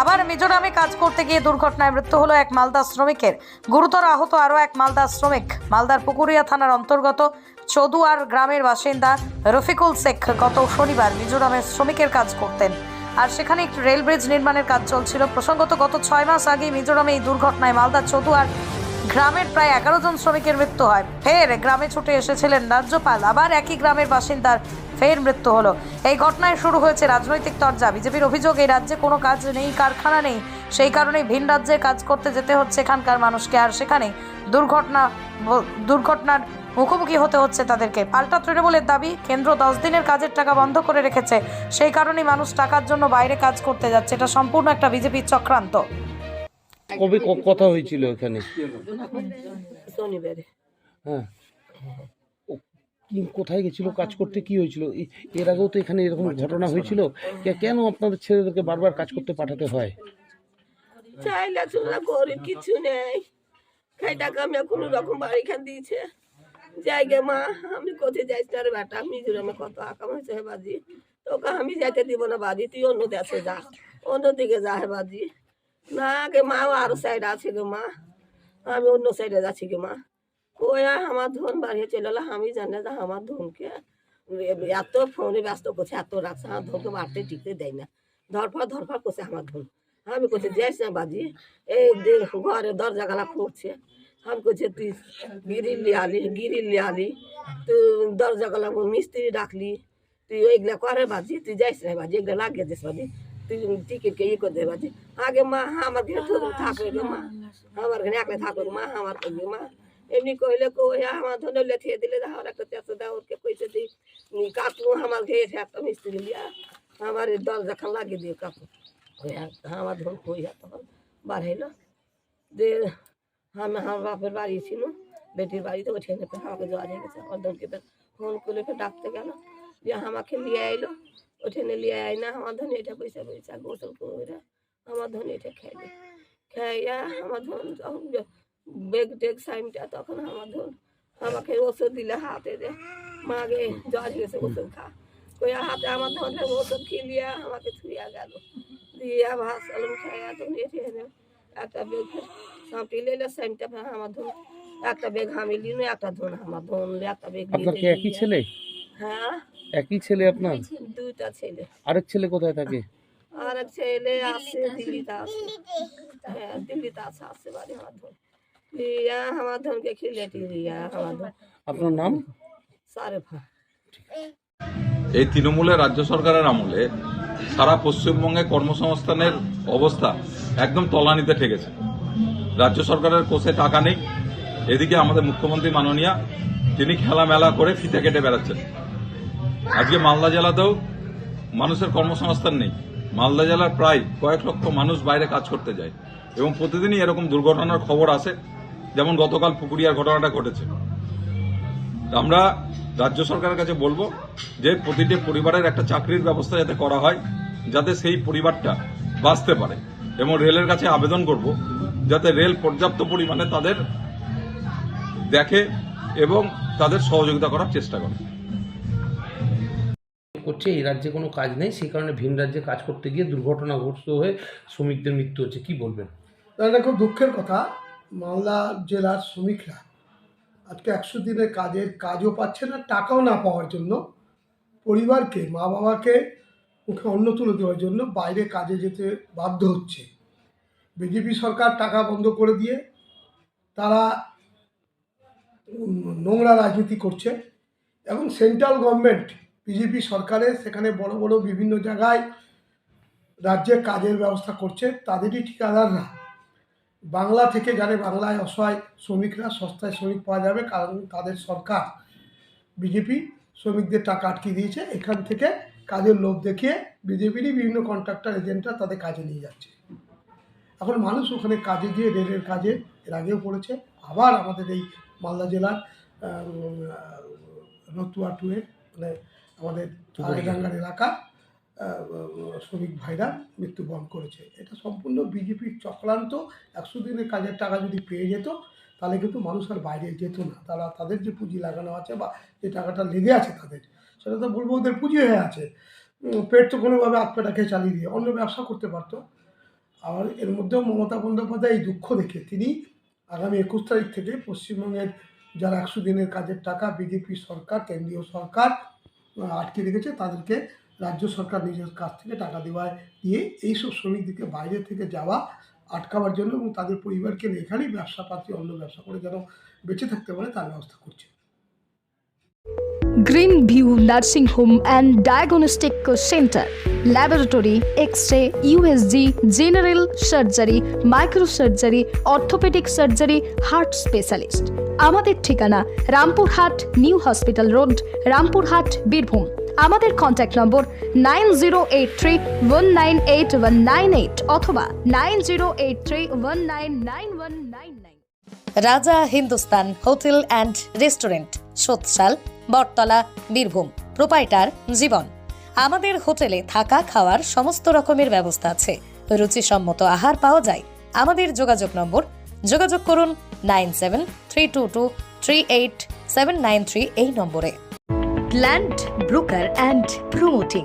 আবার মিজোরামে কাজ করতে গিয়ে দুর্ঘটনায় মৃত্যু হলো এক মালদা শ্রমিকের। গুরুতর আহত আরও এক মালদা শ্রমিক। মালদার পুকুরিয়া থানার অন্তর্গত চদুয়ার গ্রামের বাসিন্দা রফিকুল শেখ গত শনিবার মিজোরামে শ্রমিকের কাজ করতেন। আর সেখানে একটি রেল ব্রিজ নির্মাণের কাজ চলছিল। প্রসঙ্গত গত ছয় মাস আগে মিজোরামে এই দুর্ঘটনায় মালদা চৌদুয়ার গ্রামের প্রায় এগারো জন শ্রমিকের মৃত্যু হয়। ফের গ্রামে ছুটে এসেছিলেন রাজ্যপাল। আবার একই গ্রামের বাসিন্দার ফের মৃত্যু হলো। এই ঘটনায় শুরু হয়েছে রাজনৈতিক তরজা। বিজেপির অভিযোগ, এই রাজ্যে কোনো কাজ নেই, কারখানা নেই। সেই কারণেই ভিন রাজ্যে কাজ করতে যেতে হচ্ছে এখানকার মানুষকে। আর সেখানে দুর্ঘটনা, দুর্ঘটনার মুখোমুখি হতে হচ্ছে তাদেরকে। পাল্টা তৃণমূলের দাবি, কেন্দ্র দশ দিনের কাজের টাকা বন্ধ করে রেখেছে। সেই কারণেই মানুষ টাকার জন্য বাইরে কাজ করতে যাচ্ছে। এটা সম্পূর্ণ একটা বিজেপির চক্রান্ত। কবে কথা হয়েছিল এখানে শনিবারে হ্যাঁ। কোথায় গেছিল কাজ করতে কি হয়েছিল? এর আগেও তো এখানে এরকম ঘটনা হয়েছিল? কে- কেন আপনাদের ছেলেদেরকে বারবার কাজ করতে পাঠাতে হয়? চাইলে চুলা গরিব কিছু নেই। খাই টাকা আমি কোনো রকম বাড়ি খান দিয়েছে। জায়গা মা আমি কোথায় যাইছি না রে বেটা মিজোরামে কত আকাম হয়েছে হে বাজি। তোকে আমি যাইতে দিব না বাজি তুই অন্য দেশে যা। অন্য দিকে যা হে বাজি। না গে মা আরও সাইড আছে গো মা। আমি অন্য সাইডে যাচ্ছি গে মা। ওই আমার ধন বাড়িয়ে চলে এলো। আমি জানি যে আমার ধনকে এত ফোনে ব্যস্ত করছে, এত রাখছে। আমার ধনকে বাড়তে টিকতে দেয় না। ধরফা ধরফা করছে আমার ধন। আমি করছি যাইস না বাজি, এই ঘরে দরজা গালা খুঁড়ছে আমি করছি তুই গিরিল লিয়ালি গিরিল লিয়ালি তুই দরজা গালা মিস্ত্রি ডাকলি। তুই ওইগুলা করে বাজি, তুই যাইস না বাজি, এগুলো লাগিয়ে দিস বাজি। তুই টিকিটকে ই করে দে বাজি আগে মা আমার ঘরে থাকবে গো মা, আমার ঘরে একলা থাকবে মা, আমার করবে মা। এমনি কইলে কই, আমার ধরে লেথিয়ে দিলে আমার একটা চেষ্টা দেওয়া ওকে কইছে দি কাকু আমার ঘরে একটা মিস্ত্রি লিয়া, আমার দরজা খান লাগিয়ে দিও কাকু। আমার ধন কই তখন বার হইল যে, আমি আমার বাপের বাড়ি ছিল, বেটির বাড়িতে ওঠে নেপে আমাকে যাওয়া হয়ে গেছে। আমার ধনকে ফোন করে ডাকতে গেল। যে আমাকে নিয়ে আইলো। ওঠেনে নিয়ে আয় না আমার ধন এটা পয়সা পয়সা গোসল করে আমার ধন এটা খাইলে খাইয়া আমার ধন যখন বেগ টেগ সাইনটা তখন আমার ধন আমাকে ওষুধ দিলে হাতে দে। মাগে জ্বর গেছে ওষুধ খা। কইয়া হাতে আমার ধনের ওষুধ খিলিয়া আমাকে ছুঁয়া গেল। দিয়া ভাত আলম খাইয়া তো নিয়ে এনে একটা বেগ সাঁপটি লেলে সাইনটা আমার ধন একটা বেগ আমি লিনু একটা ধন আমার ধন একটা বেগ আপনার কি ছেলে? হ্যাঁ? একই ছেলে আপনার? দুইটা ছেলে। আরেক ছেলে কোথায় থাকে? আর এক ছেলে আছে দিল্লিতে। আছে। হ্যাঁ দিল্লিতে আছে আছে বাড়ি আমার লিয়া আমার ধনকে খিলেটি লিয়া আমার আপনার নাম? সারে ভা এই তৃণমূলের রাজ্য সরকারের আমলে সারা পশ্চিমবঙ্গে কর্মসংস্থানের অবস্থা একদম তলানিতে ঠেকেছে। রাজ্য সরকারের কোষে টাকা নেই। এদিকে আমাদের মুখ্যমন্ত্রী মাননীয়া তিনি খেলামেলা করে ফিতে কেটে বেড়াচ্ছেন। আজকে মালদা জেলাতেও মানুষের কর্মসংস্থান নেই। মালদা জেলার প্রায় কয়েক লক্ষ মানুষ বাইরে কাজ করতে যায় এবং প্রতিদিনই এরকম দুর্ঘটনার খবর আসে, যেমন গতকাল পুকুরিয়ার ঘটনাটা ঘটেছে। আমরা রাজ্য সরকারের কাছে বলব যে প্রতিটি পরিবারের একটা চাকরির ব্যবস্থা যাতে করা হয়, যাতে সেই পরিবারটা বাঁচতে পারে এবং রেলের কাছে আবেদন করব, যাতে রেল পর্যাপ্ত পরিমাণে তাদের দেখে এবং তাদের সহযোগিতা করার চেষ্টা করে। করছে, এই রাজ্যে কোনো কাজ নেই, সেই কারণে ভিন রাজ্যে কাজ করতে গিয়ে দুর্ঘটনাগ্রস্ত হয়ে শ্রমিকদের মৃত্যু হচ্ছে। কি বলবেন? এটা খুব দুঃখের কথা, মালদা জেলার শ্রমিকরা আজকে একশো দিনের কাজের কাজও পাচ্ছে না, টাকাও না পাওয়ার জন্য পরিবারকে, মা বাবাকে মুখে অন্ন তুলে দেওয়ার জন্য বাইরে কাজে যেতে বাধ্য হচ্ছে। বিজেপি সরকার টাকা বন্ধ করে দিয়ে তারা নোংরা রাজনীতি করছে এবং সেন্ট্রাল গভর্নমেন্ট বিজেপি সরকারে সেখানে বড় বড় বিভিন্ন জায়গায় রাজ্যে কাজের ব্যবস্থা করছে, তাদেরই ঠিকাদাররা। বাংলা থেকে জানে বাংলায় অসহায় শ্রমিকরা, সস্তায় শ্রমিক পাওয়া যাবে কারণ তাদের সরকার বিজেপি শ্রমিকদের টাকা আটকে দিয়েছে। এখান থেকে কাজের লোভ দেখিয়ে বিজেপিরই বিভিন্ন কন্ট্রাক্টর এজেন্টরা তাদের কাজে নিয়ে যাচ্ছে। এখন মানুষ ওখানে কাজে গিয়ে রেলের কাজে এর আগেও পড়েছে। আবার আমাদের এই মালদা জেলার রতুয়া টুয়ে মানে আমাদের আড়াইডাঙ্গার এলাকা শ্রমিক ভাইরা মৃত্যুবরণ করেছে। এটা সম্পূর্ণ বিজেপির চক্রান্ত। একশো দিনের কাজের টাকা যদি পেয়ে যেত তাহলে কিন্তু মানুষ আর বাইরে যেত না। তারা তাদের যে পুঁজি লাগানো আছে বা যে টাকাটা লেগে আছে তাদের সেটা তো বলব ওদের পুঁজি হয়ে আছে। পেট তো কোনোভাবে হাত খেয়ে চালিয়ে দিয়ে অন্য ব্যবসা করতে পারতো। আর এর মধ্যেও মমতা বন্দ্যোপাধ্যায় এই দুঃখ দেখে। তিনি আগামী একুশ তারিখ থেকে পশ্চিমবঙ্গের যারা একশো দিনের কাজের টাকা বিজেপি সরকার কেন্দ্রীয় সরকার আটকে রেখেছে, তাদেরকে রাজ্য সরকার নিজের কাছ থেকে টাকা দেওয়ায় দিয়ে এইসব শ্রমিকদেরকে বাইরে থেকে যাওয়া, আটকাবার জন্য এবং তাদের পরিবারকে এখানেই ব্যবসা পাতি, অন্য ব্যবসা করে যেন বেঁচে থাকতে পারে, তার ব্যবস্থা করছে। Green view nursing home and diagnostic centre laboratory X ray USG general surgery micro surgery orthopaedic surgery heart specialist আমাদের ঠিকানা Rampurhat new hospital road, Rampurhat, Birbhum. আমাদের contact number nine zero eight three one nine eight one nine eight অথবা nine zero eight three one nine nine one nine nine Raja Hindustan hotel and restaurant Sotsal Battala, Birbhum. Proprietor Jiban. আমাদের হোটেলে থাকা, খাওয়ার সমস্ত রকমের ব্যবস্থা আছে। রুচিসম্মত আহার পাওয়া যায়। আমাদের যোগাযোগ নম্বর, যোগাযোগ করুন nine seven three two two three eight seven nine three এই নম্বরে। ল্যান্ড ব্রোকার অ্যান্ড প্রমোটিং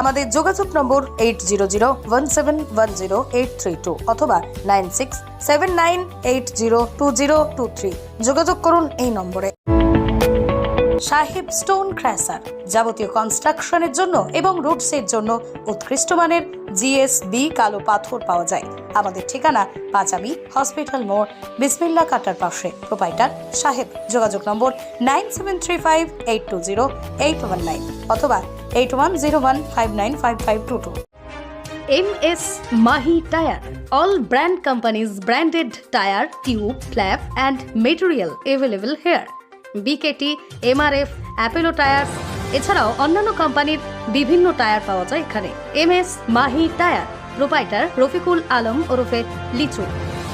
আমাদের যোগাযোগ number eight zero zero one seven one zero eight three two অথবা nine six seven nine eight zero two zero two three যোগাযোগ করুন এই নম্বরে। সাহেব স্টোন ক্র্যাসার যাবতীয় কনস্ট্রাকশনের জন্য এবং রুটসের জন্য উৎকৃষ্ট মানের জিএসবি কালো পাথর পাওয়া যায় আমাদের ঠিকানা পাঁচামি হসপিটাল মোড় বিসমিল্লা কাটার পাশে প্রোপাইটার সাহেব যোগাযোগ number nine seven three five eight two zero eight one nine অথবা eight one zero one five nine five five two two MS Mahi Tire. All brand companies branded tire, tube, flap and material available here. BKT, MRF, Apollo tyre এছাড়াও অন্যান্য কোম্পানির বিভিন্ন tyre পাওয়া যায় এখানে। M S Mahi tyre proprietor Rafiqul Alam ওরফে লিচু।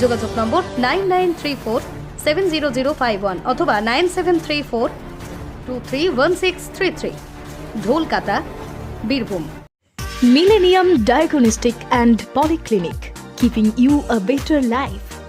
যোগাযোগ number nine nine three four seven zero zero five one অথবা nine seven three four two three one six three three. Dholkata Birbhum. Millennium Diagnostic